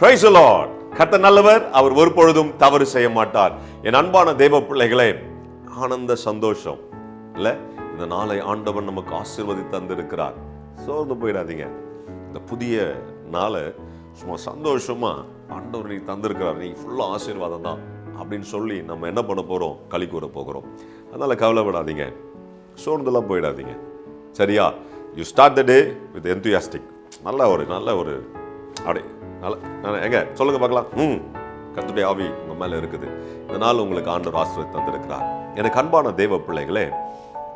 Praise the Lord. நல்லவர் அவர் ஒரு பொழுதும் தவறு செய்ய மாட்டார் என் அன்பான தெய்வ பிள்ளைகளே ஆனந்த சந்தோஷம். இல்லை இந்த நாளை ஆண்டவன் நமக்கு ஆசீர்வதி தந்திருக்கிறார். சோர்ந்து போயிடாதீங்க. இந்த புதிய நாளை சும்மா சந்தோஷமா ஆண்டவர் நீ தந்திருக்கிறார். நீ ஃபுல்லா ஆசீர்வாதம் தான் அப்படின்னு சொல்லி நம்ம என்ன பண்ண போகிறோம் களி கூற போகிறோம். அதனால் கவலைப்படாதீங்க. சோர்ந்துலாம் போயிடாதீங்க. சரியா? You start the day with enthusiastic. நல்ல ஒரு நல்ல ஒரு அப்படியே நல்ல நான் எங்க? சொல்லுங்க பார்க்கலாம். ம். கத்துடைய ஆவி உங்க மேல இருக்குது. இதனால் உங்களுக்கு ஆண்டவர் ஆசிரியர் தந்திருக்கிறார். எனக்கு அன்பான தெய்வ பிள்ளைகளே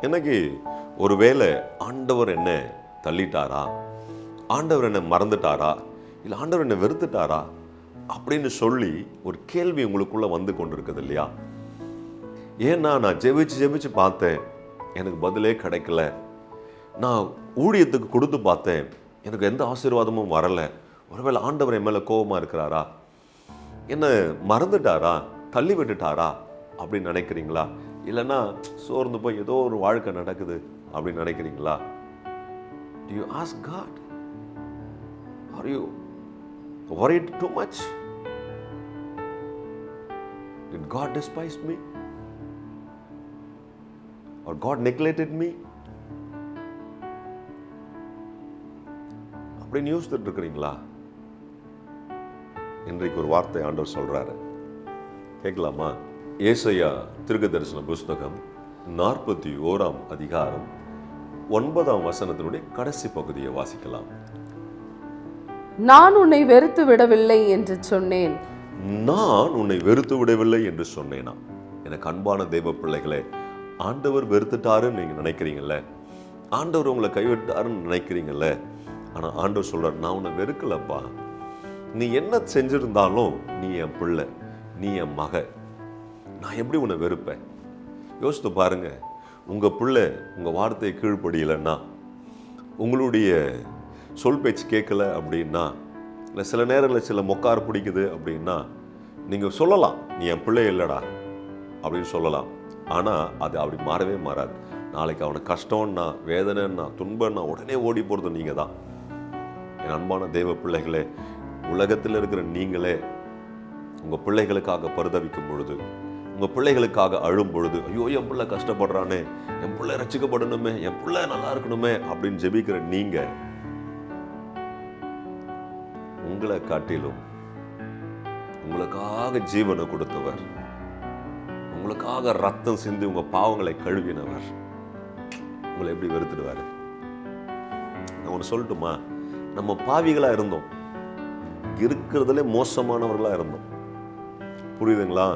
எனக்கு ஒருவேளை ஆண்டவர் என்ன தள்ளிட்டாரா? ஆண்டவர் என்ன மறந்துட்டாரா? இல்லை ஆண்டவர் என்ன வெறுத்துட்டாரா? அப்படின்னு சொல்லி ஒரு கேள்வி உங்களுக்குள்ள வந்து கொண்டிருக்குது இல்லையா? ஏன்னா நான் ஜெபிச்சு ஜெபிச்சு பார்த்தேன் எனக்கு பதிலே கிடைக்கல. நான் ஊழியத்துக்கு கொடுத்து பார்த்தேன் எனக்கு எந்த ஆசீர்வாதமும் வரலை. ஒருவேளை ஆண்டவர் என் மேலே கோபமாக இருக்கிறாரா? என்ன மறந்துட்டாரா? தள்ளி விட்டுட்டாரா அப்படின்னு நினைக்கிறீங்களா? இல்லைன்னா சோர்ந்து போய் ஏதோ ஒரு வாழ்க்கை நடக்குது அப்படின்னு நினைக்கிறீங்களா? Do you ask God are you worried too much Did God despise me or God neglected me அப்படின்னு யோசித்துட்டு இருக்கிறீங்களா இன்றைக்கு ஒரு வார்த்தை ஆண்டவர் சொல்றாரு. கேட்கலாமா? ஏசையா திருக்க தரிசன புஸ்தகம் நாற்பத்தி ஓராம் அதிகாரம் ஒன்பதாம் வசனத்தினுடைய கடைசி பகுதியை வாசிக்கலாம். நான் உன்னை வெறுத்து விடவில்லை என்று சொன்னேன். நான் உன்னை வெறுத்து விடவில்லை என்று சொன்னேனா? எனக்கு அன்பான தெய்வ பிள்ளைகளே ஆண்டவர் வெறுத்துட்டாருன்னு நீங்க நினைக்கிறீங்கல்ல? ஆண்டவர் உங்களை கைவிட்டாருன்னு நினைக்கிறீங்கல்ல? ஆனா ஆண்டவர் சொல்றார் நான் உன்னை வெறுக்கலப்பா. நீ என்ன செஞ்சிருந்தாலும் நீ என் பிள்ளை நீ என் மக. நான் எப்படி உன்னை வெறுப்பேன்? யோசித்து பாருங்க உங்கள் பிள்ளை உங்கள் வார்த்தையை கீழ்ப்படியலைன்னா உங்களுடைய சொல் பேச்சு கேட்கல அப்படின்னா இல்லை சில நேரங்களில் சில மொக்கார் பிடிக்குது அப்படின்னா நீங்கள் சொல்லலாம் நீ என் பிள்ளை இல்லைடா அப்படின்னு சொல்லலாம். ஆனால் அது அப்படி மாறவே மாறாது. நாளைக்கு அவனுக்கு கஷ்டம்னா வேதனைன்னா துன்பம்னா உடனே ஓடி போகிறது நீங்கள் தான் என் அன்பான தெய்வ பிள்ளைகளே உலகத்தில் இருக்கிற நீங்களே உங்கள் பிள்ளைகளுக்காக பரிதவிக்கும் பொழுது உங்கள் பிள்ளைகளுக்காக அழும் பொழுது ஐயோ என் பிள்ளை கஷ்டப்படுறானே என் பிள்ளை ரசிக்கப்படணுமே என் பிள்ளை நல்லா இருக்கணுமே அப்படின்னு ஜெபிக்கிற நீங்கள் உங்களை காட்டிலும் உங்களுக்காக ஜீவனை கொடுத்தவர் உங்களுக்காக ரத்தம் சிந்தி உங்க பாவங்களை கழுவினவர் உங்களை எப்படி வெறுத்துடுவார்? நான் ஒன்று சொல்லட்டுமா? நம்ம பாவிகளா இருந்தோம். இருக்கிறதுலே மோசமானவர்களா இருந்தோம். புரியுதுங்களா?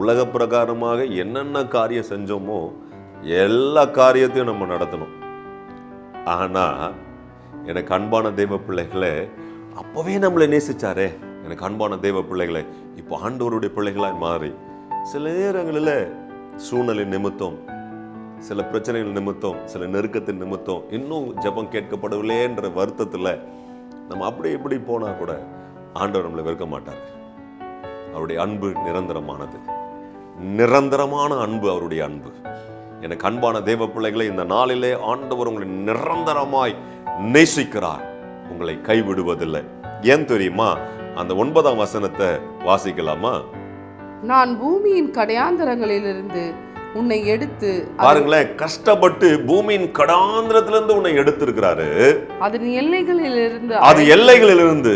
உலக பிரகாரமாக என்னென்ன காரியம் செஞ்சோமோ எல்லா காரியத்தையும் நம்ம நடத்தணும். ஆனால் எனக்கு அன்பான தெய்வ பிள்ளைகளே அப்போவே நம்மளை நேசிச்சாரே எனக்கு அன்பான தெய்வ பிள்ளைகளே. இப்போ ஆண்டவருடைய பிள்ளைகளாய் மாறி சில நேரங்களில் சூழ்நிலை நிமித்தம் சில பிரச்சனைகள் நிமித்தம் சில நெருக்கத்தின் நிமித்தம் இன்னும் ஜெபம் கேட்கப்படவில்லைன்ற வருத்தத்தில் நம்ம அப்படி இப்படி போனா கூட ஆண்டவர் நம்மளை வெறுக்க மாட்டார். அவருடைய அன்பு நிரந்தரமானது. நிரந்தரமான அன்பு அவருடைய அன்பு. எனக்கு அன்பான தேவ பிள்ளைகளை இந்த நாளிலே ஆண்டவர் உங்களை நிரந்தரமாய் நேசிக்கிறார். உங்களை கைவிடுவதில்லை. ஏன் தெரியுமா? அந்த ஒன்பதாம் வசனத்தை வாசிக்கலாமா? நான் பூமியின் கடையாந்தரங்களிலிருந்து உன்னை எடுத்து பாருங்களேன் கஷ்டப்பட்டு பூமியின் கடாந்திரத்திலிருந்து உன்னை எடுத்திருக்கிறாரு. அதன் எல்லைகளிலிருந்து அது எல்லைகளிலிருந்து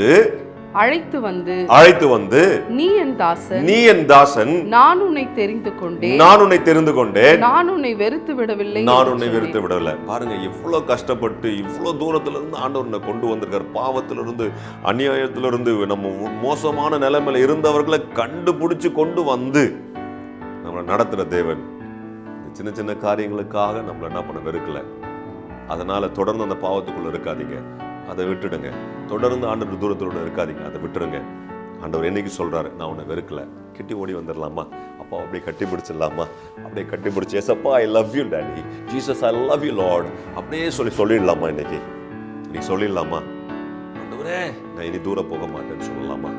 அழைத்து வந்து அழைத்து வந்து நீ என் தாசன் நீ என் தாசன் நான் உன்னை தெரிந்து கொண்டேன். நான் உன்னை தெரிந்து கொண்டேன். நான் உன்னை வெறுத்து விடவில்லை நான் உன்னை. வெறுத்து விடல பாருங்க இவ்வளவு கஷ்டப்பட்டு இவ்வளவு தூரத்துல இருந்து ஆண்டவர் கொண்டு வந்திருக்கார். பாவத்துல இருந்து அநியாயத்துல இருந்து நம்ம மோசமான நிலைமையில இருந்தவர்களை கண்டுபிடிச்சு கொண்டு வந்து நம்மளை நடத்துற தேவன். சின்ன சின்ன காரியங்களுக்காக நம்மளை என்ன பண்ண வெறுக்கலை. அதனால் தொடர்ந்து அந்த பாவத்துக்குள்ளே இருக்காதீங்க. அதை விட்டுடுங்க. தொடர்ந்து ஆண்டவர் தூரத்தோட இருக்காதீங்க. அதை விட்டுருங்க ஆண்டவர் என்னைக்கு சொல்கிறாரு நான் உன்னை வெறுக்கலை. கிட்டி ஓடி வந்துடலாமா? அப்பா அப்படியே கட்டி பிடிச்சிடலாமா அப்படியே கட்டி பிடிச்சி எஸ்அப்பா I love you daddy Jesus I love you Lord அப்படியே சொல்லி சொல்லிடலாமா இன்னைக்கு? நீ சொல்லிடலாமா? ஆண்டவரே நான் இனி தூரம் போக மாட்டேன்னு சொல்லலாமா?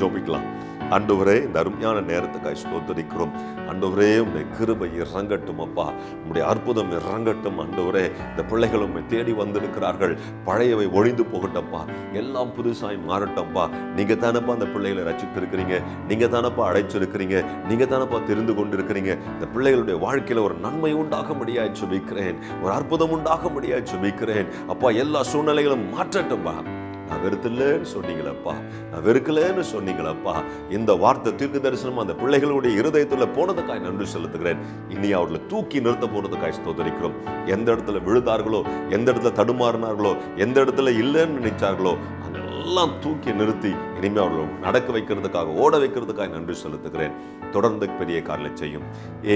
ஜோபிக்கலாம். அன்றுவரே இந்த அருமையான நேரத்துக்காய் ஸ்தோத்தரிக்கிறோம். அன்றுவரே உடைய கிருபை இறங்கட்டும் அப்பா. உடைய அற்புதம் இறங்கட்டும் அன்றுவரே இந்த பிள்ளைகள் உண்மை தேடி வந்திருக்கிறார்கள். பழையவை ஒழிந்து போகட்டப்பா. எல்லாம் புதுசாய் மாறட்டப்பா. நீங்க தானப்பா அந்த பிள்ளைகளை ரசித்திருக்கிறீங்க நீங்க தானப்பா அழைச்சிருக்கிறீங்க. நீங்க தானப்பா தெரிந்து கொண்டிருக்கிறீங்க. இந்த பிள்ளைகளுடைய வாழ்க்கையில ஒரு நன்மை உண்டாகும்படியாய் சுமிக்கிறேன் ஒரு அற்புதம் உண்டாக முடியாய் சுமிக்கிறேன் அப்பா எல்லா சூழ்நிலைகளும் மாற்றட்டும்பா. நான் வெறுத்தில்லைன்னு சொன்னீங்களப்பா நான் வெறுக்கலன்னு சொன்னீங்களப்பா. இந்த வார்த்தை தீர்க்க தரிசனம் அந்த பிள்ளைகளுடைய இருதயத்துல போனதுக்காய் நன்றி செலுத்துகிறேன். இனி அவர்களை தூக்கி நிறுத்த போனதுக்காய் ஸ்தோதரிக்கிறோம் எந்த இடத்துல விழுதார்களோ எந்த இடத்துல தடுமாறினார்களோ எந்த இடத்துல இல்லைன்னு நினைச்சார்களோ அங்கெல்லாம் தூக்கி நிறுத்தி இனிமே அவர்களை நடக்க வைக்கிறதுக்காக ஓட வைக்கிறதுக்காக நன்றி செலுத்துகிறேன். தொடர்ந்து பெரிய காரில் செய்யும்.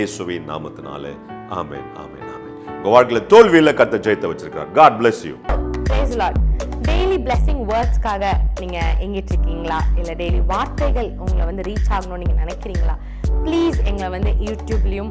ஏசுவின் நாமத்தினாலே ஆமேன் ஆமேன் ஆமேன். உங்கள் வாழ்க்கையில் தோல்வியில கத்த ஜெயித்த வச்சிருக்கிறார். God bless you daily blessing வேர்ட்ஸ்க்காக நீங்கள் எங்கிட்டு இருக்கீங்களா இல்லை டெய்லி வார்த்தைகள் உங்களை வந்து ரீச் ஆகணும்னு நீங்கள் நினைக்கிறீங்களா? ப்ளீஸ் எங்களை வந்து யூடியூப்லேயும்